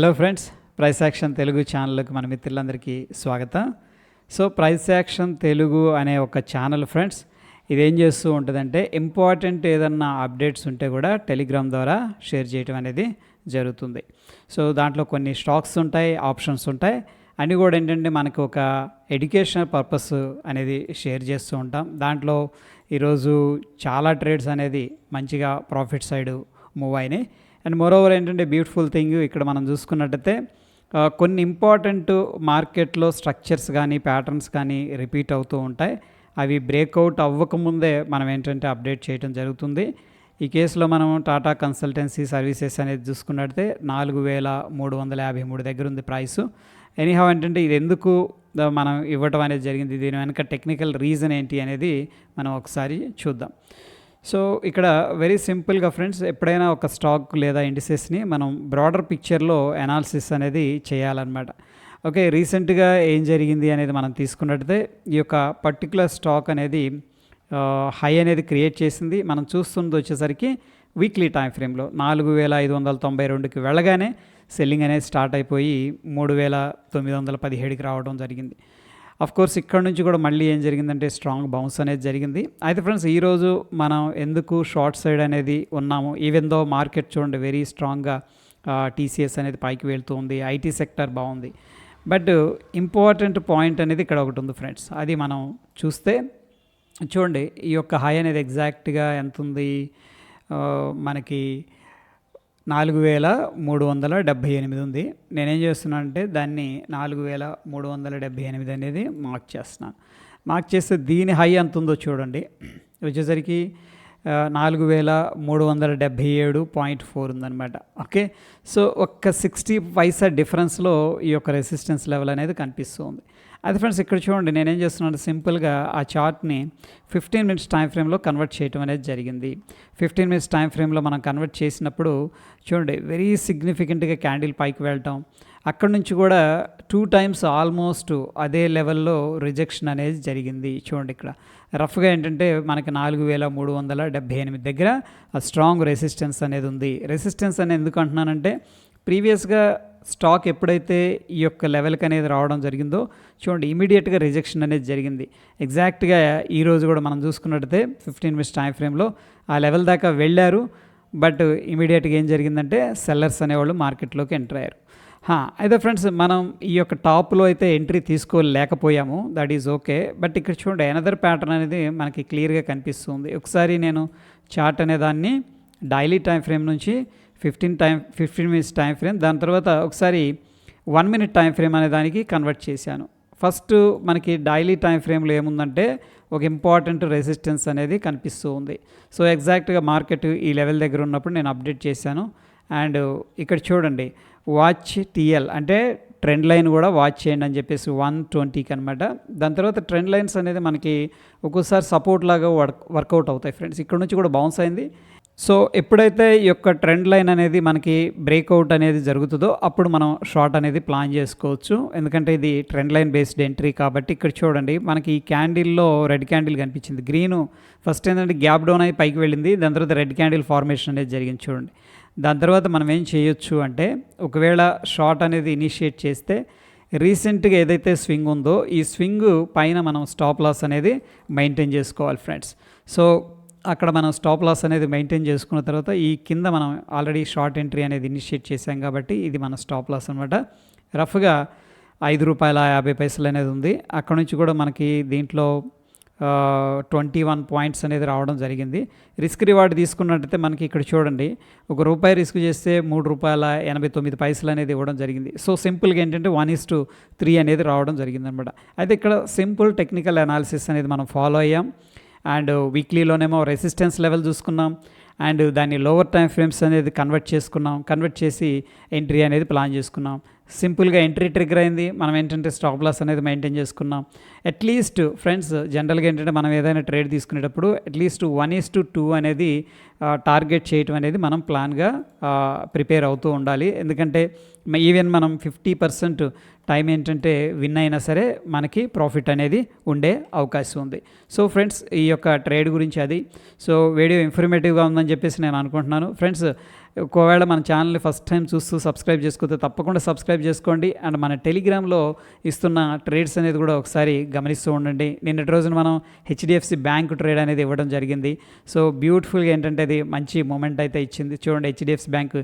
Hello friends price action Telugu ఛానల్కి మన మిత్రులందరికీ స్వాగతం. సో ప్రైస్ యాక్షన్ తెలుగు అనే ఒక ఛానల్ ఫ్రెండ్స్ ఇది ఏం చేస్తూ ఉంటుందంటే ఇంపార్టెంట్ ఏదన్నా అప్డేట్స్ ఉంటే కూడా టెలిగ్రామ్ ద్వారా షేర్ చేయడం అనేది జరుగుతుంది. సో దాంట్లో కొన్ని స్టాక్స్ ఉంటాయి ఆప్షన్స్ ఉంటాయి. అన్నీ కూడా ఏంటంటే మనకు ఒక ఎడ్యుకేషనల్ పర్పస్ అనేది షేర్ చేస్తూ ఉంటాం. దాంట్లో ఈరోజు చాలా ట్రేడ్స్ అనేది మంచిగా ప్రాఫిట్ సైడ్ మూవ్ అయినాయి. అండ్ మోరోవర్ ఏంటంటే బ్యూటిఫుల్ థింగ్ ఇక్కడ మనం చూసుకున్నట్టయితే కొన్ని ఇంపార్టెంట్ మార్కెట్లో స్ట్రక్చర్స్ కానీ ప్యాటర్న్స్ కానీ రిపీట్ అవుతూ ఉంటాయి. అవి బ్రేక్అవుట్ అవ్వకముందే మనం ఏంటంటే అప్డేట్ చేయడం జరుగుతుంది. ఈ కేసులో మనం టాటా కన్సల్టెన్సీ సర్వీసెస్ అనేది చూసుకున్నట్టే నాలుగు వేల మూడు వందల యాభై మూడు దగ్గర ఉంది ప్రైస్ ఎనీహౌ ఏంటంటే ఇది ఎందుకు మనం ఇవ్వటం అనేది జరిగింది? దీని వెనక టెక్నికల్ రీజన్ ఏంటి అనేది మనం ఒకసారి చూద్దాం. సో ఇక్కడ వెరీ సింపుల్గా ఫ్రెండ్స్ ఎప్పుడైనా ఒక స్టాక్ లేదా ఇండిసెస్ని మనం బ్రాడర్ పిక్చర్లో అనాలిసిస్ అనేది చేయాలన్నమాట. ఓకే రీసెంట్గా ఏం జరిగింది అనేది మనం తీసుకున్నట్టయితే ఈ యొక్క పర్టికులర్ స్టాక్ అనేది హై అనేది క్రియేట్ చేసింది. మనం చూస్తుంది వచ్చేసరికి వీక్లీ టైం ఫ్రేమ్లో నాలుగు వేల ఐదు వందల తొంభై రెండుకి వెళ్ళగానే సెల్లింగ్ అనేది స్టార్ట్ అయిపోయి మూడు వేల తొమ్మిది వందల పదిహేడుకి రావడం జరిగింది. అఫ్ కోర్స్ ఇక్కడ నుంచి కూడా మళ్ళీ ఏం జరిగిందంటే స్ట్రాంగ్ బౌన్స్ అనేది జరిగింది. అయితే ఫ్రెండ్స్ ఈరోజు మనం ఎందుకు షార్ట్ సైడ్ అనేది ఉన్నాము? ఈవెన్ దో మార్కెట్ చూడండి వెరీ స్ట్రాంగ్గా టీసీఎస్ అనేది పైకి వెళ్తూ ఉంది. ఐటీ సెక్టర్ బాగుంది. బట్ ఇంపార్టెంట్ పాయింట్ అనేది ఇక్కడ ఒకటి ఉంది ఫ్రెండ్స్ అది మనం చూస్తే చూడండి ఈ యొక్క హై అనేది ఎగ్జాక్ట్గా ఎంత ఉంది మనకి నాలుగు వేల మూడు వందల డెబ్భై ఎనిమిది ఉంది. నేనేం చేస్తున్నాను అంటే దాన్ని నాలుగు వేల మూడు వందల డెబ్భై ఎనిమిది అనేది మార్క్ చేస్తున్నాను మార్క్ చేస్తే దీని హై ఎంత ఉందో చూడండి. వచ్చేసరికి నాలుగు వేల మూడు వందల డెబ్భై ఏడు పాయింట్ ఫోర్ ఉందన్నమాట. ఓకే? సో ఒక్క సిక్స్టీ పైసా డిఫరెన్స్లో ఈ యొక్క రెసిస్టెన్స్ లెవెల్ అనేది కనిపిస్తుంది అది ఫ్రెండ్స్ ఇక్కడ చూడండి నేనేం చేస్తున్నాను సింపుల్గా ఆ చార్ట్ని ఫిఫ్టీన్ మినిట్స్ టైం ఫ్రేమ్లో కన్వర్ట్ చేయడం అనేది జరిగింది. ఫిఫ్టీన్ మినిట్స్ టైం ఫ్రేమ్లో మనం కన్వర్ట్ చేసినప్పుడు చూడండి వెరీ సిగ్నిఫికెంట్గా క్యాండిల్ పైకి వెళ్ళటం. అక్కడ నుంచి కూడా టూ టైమ్స్ ఆల్మోస్ట్ అదే లెవెల్లో రిజెక్షన్ అనేది జరిగింది. చూడండి ఇక్కడ రఫ్గా ఏంటంటే మనకి నాలుగు వేల మూడు వందల డెబ్బై ఎనిమిది దగ్గర స్ట్రాంగ్ రెసిస్టెన్స్ అనేది ఉంది. రెసిస్టెన్స్ అనేది ఎందుకు అంటున్నానంటే ప్రీవియస్గా స్టాక్ ఎప్పుడైతే ఈ యొక్క లెవెల్కి అనేది రావడం జరిగిందో చూడండి ఇమీడియట్గా రిజెక్షన్ అనేది జరిగింది. ఎగ్జాక్ట్గా ఈ రోజు కూడా మనం చూసుకున్నట్టయితే ఫిఫ్టీన్ మినిట్స్ టైం ఫ్రేమ్లో ఆ లెవెల్ దాకా వెళ్ళారు. బట్ ఇమీడియట్గా ఏం జరిగిందంటే సెల్లర్స్ అనేవాళ్ళు మార్కెట్లోకి ఎంటర్ అయ్యారు. హా, అయితే ఫ్రెండ్స్ మనం ఈ యొక్క టాప్లో అయితే entry తీసుకోలేకపోయాము. That is okay. But ఇక్కడ చూడండి ఎనదర్ ప్యాటర్న్ అనేది మనకి క్లియర్గా కనిపిస్తుంది. ఒకసారి నేను చార్ట్ అనే దాన్ని డైలీ టైం ఫ్రేమ్ నుంచి fifteen time fifteen minutes time frame దాని తర్వాత ఒకసారి వన్ మినిట్ టైం ఫ్రేమ్ అనే దానికి కన్వర్ట్ చేశాను. ఫస్ట్ మనకి డైలీ టైం ఫ్రేమ్లో ఏముందంటే ఒక ఇంపార్టెంట్ రెసిస్టెన్స్ అనేది కనిపిస్తూ ఉంది. సో ఎగ్జాక్ట్గా మార్కెట్ ఈ లెవెల్ దగ్గర ఉన్నప్పుడు నేను అప్డేట్ చేశాను. అండ్ ఇక్కడ చూడండి వాచ్ టీఎల్ అంటే ట్రెండ్ లైన్ కూడా వాచ్ చేయండి అని చెప్పేసి వన్ ట్వంటీకి అనమాట దాని తర్వాత ట్రెండ్ లైన్స్ అనేది మనకి ఒక్కోసారి సపోర్ట్ లాగా వర్క్ వర్కౌట్ అవుతాయి ఫ్రెండ్స్ ఇక్కడ నుంచి కూడా బౌన్స్ అయింది. సో ఎప్పుడైతే ఈ యొక్క ట్రెండ్ లైన్ అనేది మనకి బ్రేక్అవుట్ అనేది జరుగుతుందో అప్పుడు మనం షార్ట్ అనేది ప్లాన్ చేసుకోవచ్చు. ఎందుకంటే ఇది ట్రెండ్ లైన్ బేస్డ్ ఎంట్రీ కాబట్టి ఇక్కడ చూడండి మనకి ఈ క్యాండిల్లో రెడ్ క్యాండిల్ కనిపించింది. గ్రీన్ ఫస్ట్ ఏంటంటే గ్యాప్ డౌన్ అయి పైకి వెళ్ళింది దాని తర్వాత రెడ్ క్యాండిల్ ఫార్మేషన్ అనేది జరిగింది చూడండి. దాని తర్వాత మనం ఏం చేయొచ్చు అంటే ఒకవేళ షార్ట్ అనేది ఇనిషియేట్ చేస్తే రీసెంట్గా ఏదైతే స్వింగ్ ఉందో ఈ స్వింగ్ పైన మనం స్టాప్ లాస్ అనేది మెయింటైన్ చేసుకోవాలి ఫ్రెండ్స్. సో అక్కడ మనం స్టాప్ లాస్ అనేది మెయింటైన్ చేసుకున్న తర్వాత ఈ కింద మనం ఆల్రెడీ షార్ట్ ఎంట్రీ అనేది ఇనిషియేట్ చేసాం కాబట్టి ఇది మన స్టాప్ లాస్ అనమాట రఫ్గా ఐదు రూపాయల యాభై పైసలు అనేది ఉంది. అక్కడ నుంచి కూడా మనకి దీంట్లో ట్వంటీ వన్ పాయింట్స్ అనేది రావడం జరిగింది. రిస్క్ రివార్డ్ తీసుకున్నట్టయితే మనకి ఇక్కడ చూడండి. ఒక రూపాయి రిస్క్ చేస్తే మూడు రూపాయల ఎనభై తొమ్మిది పైసలు అనేది ఇవ్వడం జరిగింది. సో సింపుల్గా ఏంటంటే వన్ ఈస్ టు త్రీ అనేది రావడం జరిగిందనమాట అయితే ఇక్కడ సింపుల్ టెక్నికల్ అనాలిసిస్ అనేది మనం ఫాలో అయ్యాం. అండ్ వీక్లీలోనేమో రెసిస్టెన్స్ లెవెల్ చూసుకున్నాం. అండ్ దాన్ని లోవర్ టైం ఫ్రేమ్స్ అనేది కన్వర్ట్ చేసుకున్నాం. కన్వర్ట్ చేసి ఎంట్రీ అనేది ప్లాన్ చేసుకున్నాం. సింపుల్గా ఎంట్రీ ట్రిగర్ అయింది. మనం ఏంటంటే స్టాప్ లాస్ అనేది మెయింటైన్ చేసుకున్నాం. అట్లీస్ట్ ఫ్రెండ్స్ జనరల్గా ఏంటంటే మనం ఏదైనా ట్రేడ్ తీసుకునేటప్పుడు at least one is to two అనేది టార్గెట్ చేయటం అనేది మనం ప్లాన్గా ప్రిపేర్ అవుతూ ఉండాలి. ఎందుకంటే ఈవెన్ మనం ఫిఫ్టీ పర్సెంట్ టైం ఏంటంటే విన్ అయినా సరే మనకి ప్రాఫిట్ అనేది ఉండే అవకాశం ఉంది. సో ఫ్రెండ్స్ ఈ యొక్క ట్రేడ్ గురించి అది. సో వీడియో ఇన్ఫర్మేటివ్గా ఉందని చెప్పేసి నేను అనుకుంటున్నాను. ఫ్రెండ్స్ ఒకవేళ మన ఛానల్ని ఫస్ట్ టైం చూస్తూ సబ్స్క్రైబ్ చేసుకోతే తప్పకుండా సబ్స్క్రైబ్ చేసుకోండి. అండ్ మన టెలిగ్రామ్లో ఇస్తున్న ట్రేడ్స్ అనేది కూడా ఒకసారి గమనిస్తూ ఉండండి. నిన్నటి రోజున మనం హెచ్డిఎఫ్సి బ్యాంక్ ట్రేడ్ అనేది ఇవ్వడం జరిగింది. సో బ్యూటిఫుల్గా ఏంటంటే అది మంచి మూమెంట్ అయితే ఇచ్చింది. చూడండి హెచ్డిఎఫ్సి బ్యాంక్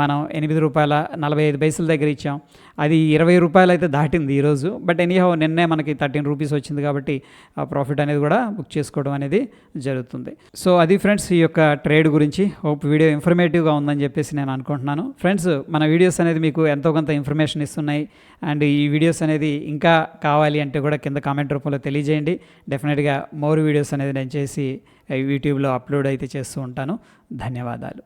మనం ఎనిమిది రూపాయల నలభై ఐదు పైసల దగ్గర ఇచ్చాం. అది ఇరవై రూపాయలు అయితే దాటింది ఈరోజు బట్ ఎనీహౌ నిన్నే మనకి థర్టీన్ రూపీస్ వచ్చింది కాబట్టి ఆ ప్రాఫిట్ అనేది కూడా బుక్ చేసుకోవడం అనేది జరుగుతుంది. సో అది ఫ్రెండ్స్ ఈ యొక్క ట్రేడ్ గురించి. హోప్ వీడియో ఇన్ఫర్మేటివ్గా ఉంది. ఉందని చెప్పేసి నేను అనుకుంటున్నాను. ఫ్రెండ్స్ మన వీడియోస్ అనేది మీకు ఎంతో కొంత ఇన్ఫర్మేషన్ ఇస్తున్నాయి. అండ్ ఈ వీడియోస్ అనేది ఇంకా కావాలి అంటే కూడా కింద కామెంట్ రూపంలో తెలియజేయండి. డెఫినెట్గా మోర్ వీడియోస్ అనేది నేను చేసి యూట్యూబ్లో అప్లోడ్ అయితే చేస్తూ ఉంటాను. ధన్యవాదాలు.